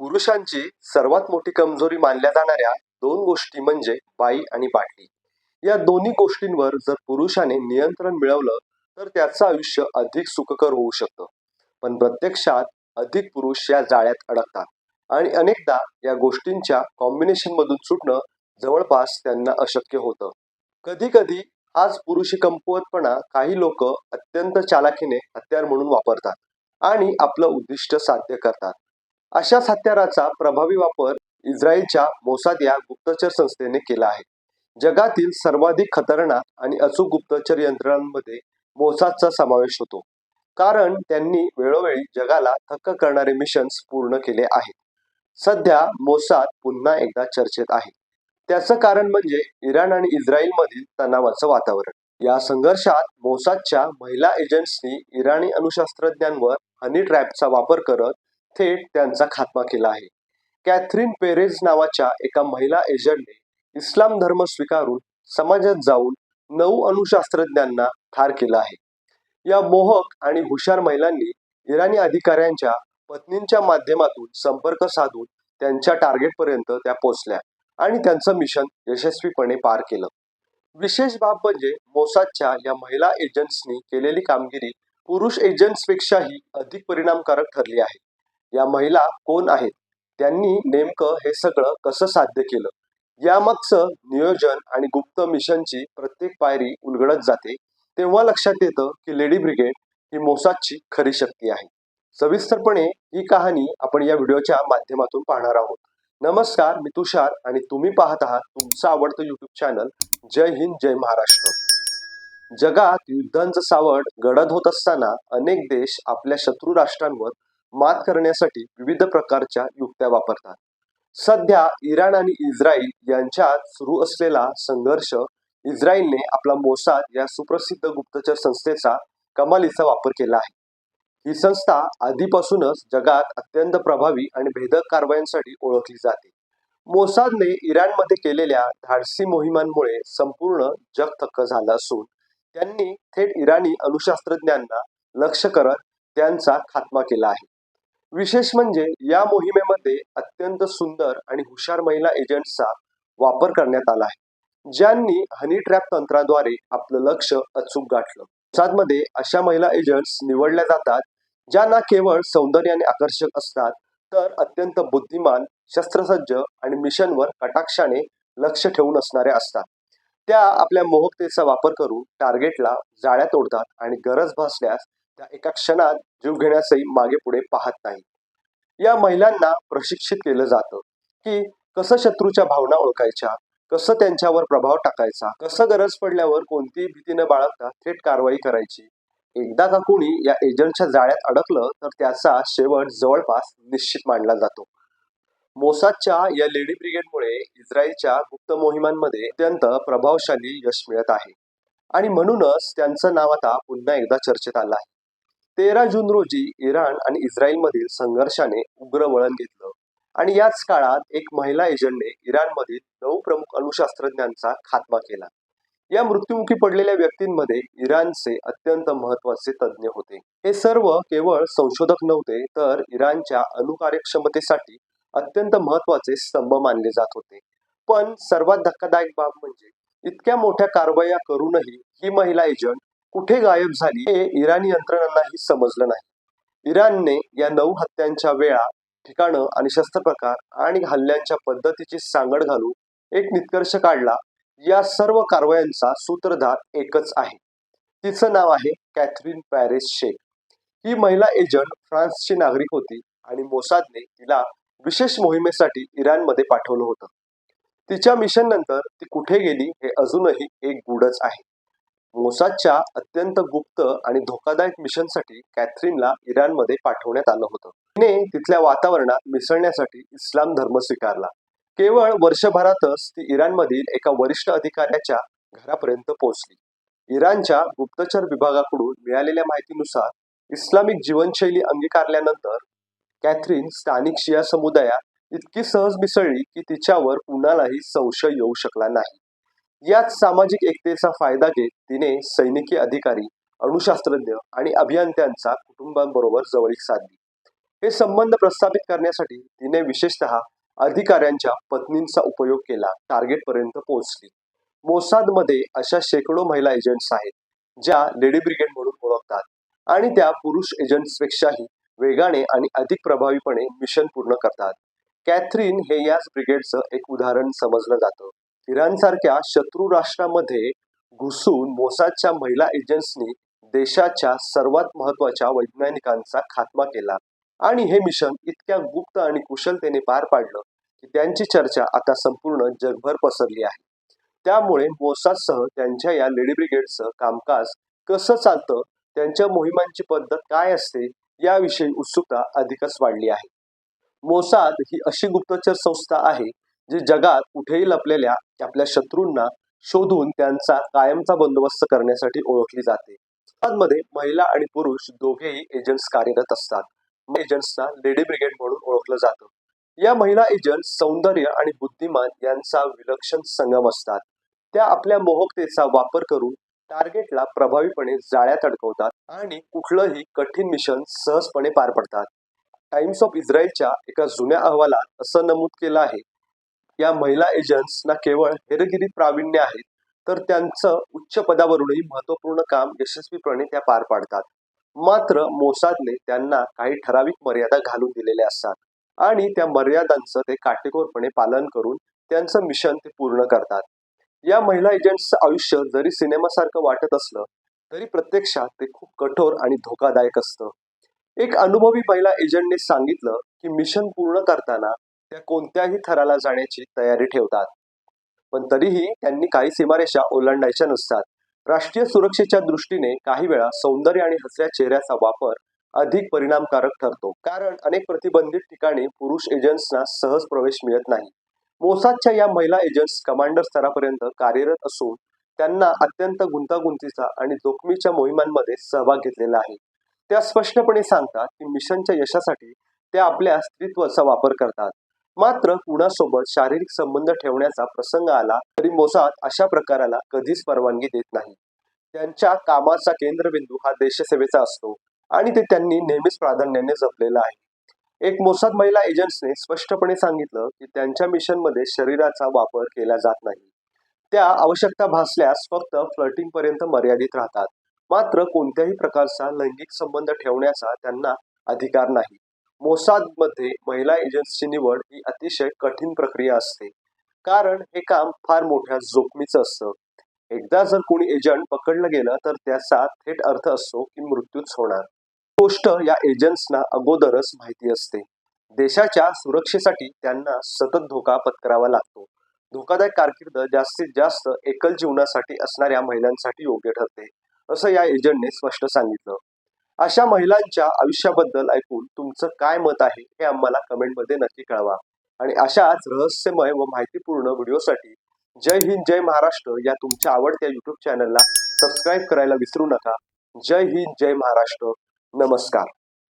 पुरुषांची सर्वात मोठी कमजोरी मानल्या जाणाऱ्या दोन गोष्टी म्हणजे बाई आणि बाटली या दोन्ही गोष्टींवर जर पुरुषाने नियंत्रण मिळवलं तर त्याचं आयुष्य अधिक सुखकर होऊ शकतं. पण प्रत्यक्षात अधिक पुरुष या जाळ्यात अडकतात. आणि अनेकदा या गोष्टींच्या कॉम्बिनेशन मधून सुटणं जवळपास त्यांना अशक्य होतं. कधी कधी हाच पुरुषी कमकुवतपणा काही लोक अत्यंत चालाखीने हत्यार म्हणून वापरतात आणि आपलं उद्दिष्ट साध्य करतात. अशाच हत्याराचा प्रभावी वापर इस्रायलच्या मोसाद या गुप्तचर संस्थेने केला आहे. जगातील सर्वाधिक खतरनाक आणि अचूक गुप्तचर यंत्रणांमध्ये मोसादचा समावेश होतो. कारण त्यांनी वेळोवेळी जगाला थक्क करणारे मिशन्स पूर्ण केले आहेत. सध्या मोसाद पुन्हा एकदा चर्चेत आहे. त्याचं कारण म्हणजे इराण आणि इस्रायलमधील तणावाचं वातावरण. या संघर्षात मोसादच्या महिला एजंट्सनी इराणी अणुशास्त्रज्ञांवर हनी ट्रॅपचा वापर करत थेट त्यांचा खात्मा केला आहे. कॅथरीन पेरेज नावाच्या एका महिला एजंटने इस्लाम धर्म स्वीकारून समाजात जाऊन नऊ अणुशास्त्रज्ञांना ठार केलं आहे. या मोहक आणि हुशार महिलांनी इराणी अधिकाऱ्यांच्या पत्नींच्या माध्यमातून संपर्क साधून त्यांच्या टार्गेटपर्यंत त्या पोहोचल्या आणि त्यांचं मिशन यशस्वीपणे पार केलं. विशेष बाब म्हणजे मोसादच्या या महिला एजंट्सनी केलेली कामगिरी पुरुष एजंट्सपेक्षाही अधिक परिणामकारक ठरली आहे. या महिला कोण आहेत? त्यांनी नेमकं हे सगळं कसं साध्य केलं? यामागचं नियोजन आणि गुप्त मिशनची प्रत्येक पायरी उलगडत जाते तेव्हा लक्षात येतं की लेडी ब्रिगेड ही मोसादची खरी शक्ती आहे. सविस्तरपणे ही कहाणी आपण या व्हिडिओच्या माध्यमातून पाहणार आहोत. नमस्कार मी तुषार आणि तुम्ही पाहत आहात तुमचं आवडतं युट्यूब चॅनल जय हिंद जय महाराष्ट्र. जगात युद्धांचं सावट गडद होत असताना अनेक देश आपल्या शत्रू राष्ट्रांवर मात करण्यासाठी विविध प्रकारच्या युक्त्या वापरतात. सध्या इराण आणि इस्रायल यांच्यात सुरू असलेला संघर्ष इस्रायलने आपला मोसाद या सुप्रसिद्ध गुप्तचर संस्थेचा कमालीचा वापर केला आहे. ही संस्था आधीपासूनच जगात अत्यंत प्रभावी आणि भेदक कारवायांसाठी ओळखली जाते. मोसादने इराणमध्ये केलेल्या धाडसी मोहिमांमुळे संपूर्ण जग थक्क झालं असून त्यांनी थेट इराणी अणुशास्त्रज्ञांना लक्ष करत त्यांचा खात्मा केला आहे. विशेष म्हणजे या मोहिमेमध्ये अत्यंत सुंदर आणि हुशार महिला एजंट्सचा वापर करण्यात आला आहे ज्यांनी हनी ट्रॅप तंत्राद्वारे आपलं लक्ष अचूक गाठलं. त्यामध्ये अशा महिला एजंट्स निवडल्या जातात ज्या ना केवळ सौंदर्याने आकर्षक असतात तर अत्यंत बुद्धिमान शस्त्रसज्ज आणि मिशनवर कटाक्षाने लक्ष ठेवून असणाऱ्या असतात. त्या आपल्या मोहकतेचा वापर करून टार्गेटला जाळ्या तोडतात आणि गरज भासल्यास त्या एका क्षणात जीव घेण्यासही मागे पुढे पाहत नाही. या महिलांना प्रशिक्षित केलं जातं की कसं शत्रूच्या भावना ओळखायच्या कसं त्यांच्यावर प्रभाव टाकायचा कसं गरज पडल्यावर कोणतीही भीती न बाळगता थेट कारवाई करायची. एकदा का कोणी या एजंटच्या जाळ्यात अडकलं तर त्याचा शेवट जवळपास निश्चित मानला जातो. मोसादच्या या लेडी ब्रिगेडमुळे इस्रायलच्या गुप्त मोहिमांमध्ये अत्यंत प्रभावशाली यश मिळत आहे. आणि म्हणूनच त्यांचं नाव आता पुन्हा एकदा चर्चेत आलं आहे. तेरा जून रोजी इराण आणि इस्रायलमधील संघर्षाने उग्र वळण घेतलं. आणि याच काळात एक महिला एजंटने इराणमधील नऊ प्रमुख अणुशास्त्रज्ञांचा खात्मा केला. या मृत्युमुखी पडलेल्या व्यक्तींमध्ये इराणचे अत्यंत महत्त्वाचे तज्ज्ञ होते. हे सर्व केवळ संशोधक नव्हते तर इराणच्या अणुकार्यक्षमतेसाठी अत्यंत महत्त्वाचे स्तंभ मानले जात होते. पण सर्वात धक्कादायक बाब म्हणजे इतक्या मोठ्या कारवाया करूनही ही महिला एजंट कुठे गायब झाली हे इराणी यंत्रणांनाही समजलं नाही. इराणने या नऊ हत्यांच्या वेळा ठिकाणं आणि शस्त्रप्रकार आणि हल्ल्यांच्या पद्धतीची सांगड घालून एक निष्कर्ष काढला. या सर्व कारवायांचा सूत्रधार एकच आहे. तिचं नाव आहे कॅथरीन पॅरिस शेख. ही महिला एजंट फ्रान्सची नागरिक होती आणि मोसादने तिला विशेष मोहिमेसाठी इराणमध्ये पाठवलं होतं. तिच्या मिशन नंतर ती कुठे गेली हे अजूनही एक गूढच आहे. मोसादच्या अत्यंत गुप्त आणि धोकादायक मिशनसाठी कॅथरीनला इराणमध्ये पाठवण्यात आलं होतं. तिने तिथल्या वातावरणात मिसळण्यासाठी इस्लाम धर्म स्वीकारला. केवळ वर्षभरातच ती इराणमधील एका वरिष्ठ अधिकाऱ्याच्या घरापर्यंत पोहोचली. इराणच्या गुप्तचर विभागाकडून मिळालेल्या माहितीनुसार इस्लामिक जीवनशैली अंगीकारल्यानंतर कॅथरीन स्थानिक शिया समुदायात इतकी सहज मिसळली की तिच्यावर कुणालाही संशय येऊ शकला नाही. याच सामाजिक एकतेचा फायदा घेत तिने सैनिकी अधिकारी अणुशास्त्रज्ञ आणि अभियंत्यांचा कुटुंबांबरोबर जवळीक साधली. हे संबंध प्रस्थापित करण्यासाठी तिने विशेषतः अधिकाऱ्यांच्या पत्नींचा उपयोग केला टार्गेट पर्यंत पोहोचली. मोसादमध्ये अशा शेकडो महिला एजंट्स आहेत ज्या लेडी ब्रिगेड म्हणून ओळखतात आणि त्या पुरुष एजंट्सपेक्षाही वेगाने आणि अधिक प्रभावीपणे मिशन पूर्ण करतात. कॅथरीन हे याच ब्रिगेडचं एक उदाहरण समजलं जातं. इराणसारख्या शत्रू राष्ट्रामध्ये घुसून मोसादच्या महिला एजंट्सनी देशाच्या सर्वात महत्त्वाच्या वैज्ञानिकांचा खात्मा केला. आणि हे मिशन इतक्या गुप्त आणि कुशलतेने पार पाडलं की त्यांची चर्चा आता संपूर्ण जगभर पसरली आहे. त्यामुळे मोसादसह त्यांच्या या लेडी ब्रिगेडचं कामकाज कसं चालतं त्यांच्या मोहिमांची पद्धत काय असते याविषयी उत्सुकता अधिकच वाढली आहे. मोसाद ही अशी गुप्तचर संस्था आहे जे जगात कुठेही लपलेल्या आपल्या शत्रूंना शोधून त्यांचा कायमचा बंदोबस्त करण्यासाठी ओळखली जाते. मध्ये महिला आणि पुरुष दोघेही एजंट्स कार्यरत असतात. एजंट्सना लेडी ब्रिगेड म्हणून ओळखलं जातं. या महिला एजंट सौंदर्य आणि बुद्धिमान यांचा विलक्षण संगम असतात. त्या आपल्या मोहकतेचा वापर करून टार्गेटला प्रभावीपणे जाळ्यात अडकवतात आणि कुठलंही कठीण मिशन सहजपणे पार पडतात. टाइम्स ऑफ इस्रायलच्या एका जुन्या अहवालात असं नमूद केलं आहे. या महिला एजंट्सना केवळ हेरगिरीत प्रावीण्य आहेत तर त्यांचं उच्च पदावरूनही महत्त्वपूर्ण काम यशस्वीपणे त्या पार पाडतात. मात्र मोसादने त्यांना काही ठराविक मर्यादा घालून दिलेल्या असतात आणि त्या मर्यादांचं ते काटेकोरपणे पालन करून त्यांचं मिशन ते पूर्ण करतात. या महिला एजंट्सचं आयुष्य जरी सिनेमासारखं वाटत असलं तरी प्रत्यक्षात ते खूप कठोर आणि धोकादायक असतं. एक अनुभवी महिला एजंटने सांगितलं की मिशन पूर्ण करताना त्या कोणत्याही थराला जाण्याची तयारी ठेवतात. पण तरीही त्यांनी काही सीमारेषा ओलांडायच्या नसतात. राष्ट्रीय सुरक्षेच्या दृष्टीने काही वेळा सौंदर्य आणि हसऱ्या चेहऱ्याचा वापर अधिक परिणामकारक ठरतो. कारण अनेक प्रतिबंधित ठिकाणी पुरुष एजंट्सना सहज प्रवेश मिळत नाही. मोसादच्या या महिला एजंट्स कमांडर स्तरापर्यंत कार्यरत असून त्यांना अत्यंत गुंतागुंतीचा आणि जोखमीच्या मोहिमांमध्ये सहभाग घेतलेला आहे. त्या स्पष्टपणे सांगतात की मिशनच्या यशासाठी त्या आपल्या स्त्रीत्वाचा वापर करतात. मात्र कुणासोबत शारीरिक संबंध ठेवण्याचा प्रसंग आला तरी मोसाद अशा प्रकाराला कधीच परवानगी देत नाही. त्यांच्या कामाचा केंद्रबिंदू हा देशसेवेचा असतो आणि ते त्यांनी नेहमीच प्राधान्याने जपलेला आहे. एक मोसाद महिला एजंट्सने स्पष्टपणे सांगितलं की त्यांच्या मिशनमध्ये शरीराचा वापर केला जात नाही. त्या आवश्यकता भासल्यास फक्त फ्लटिंग पर्यंत मर्यादित राहतात. मात्र कोणत्याही प्रकारचा लैंगिक संबंध ठेवण्याचा त्यांना अधिकार नाही. मोसादमध्ये महिला एजंट्सची निवड ही अतिशय कठीण प्रक्रिया असते. कारण हे काम फार मोठ्या जोखमीचं असतं. एकदा जर कोणी एजंट पकडलं गेलं तर त्याचा थेट अर्थ असतो की मृत्यूच होणार. गोष्ट या एजंट्सना अगोदरच माहिती असते. देशाच्या सुरक्षेसाठी त्यांना सतत धोका पत्करावा लागतो. धोकादायक कारकीर्द जास्तीत जास्त एकल जीवनासाठी असणाऱ्या महिलांसाठी योग्य ठरते असं या एजंटने स्पष्ट सांगितलं. अशा महिलांच्या आयुष्याबद्दल ऐकून तुमचं काय मत आहे हे आम्हाला कमेंटमध्ये नक्की कळवा. आणि अशाच रहस्यमय व माहितीपूर्ण व्हिडिओसाठी जय हिंद जय महाराष्ट्र या तुमच्या आवडत्या युट्यूब चॅनलला सबस्क्राईब करायला विसरू नका. जय हिंद जय महाराष्ट्र. नमस्कार.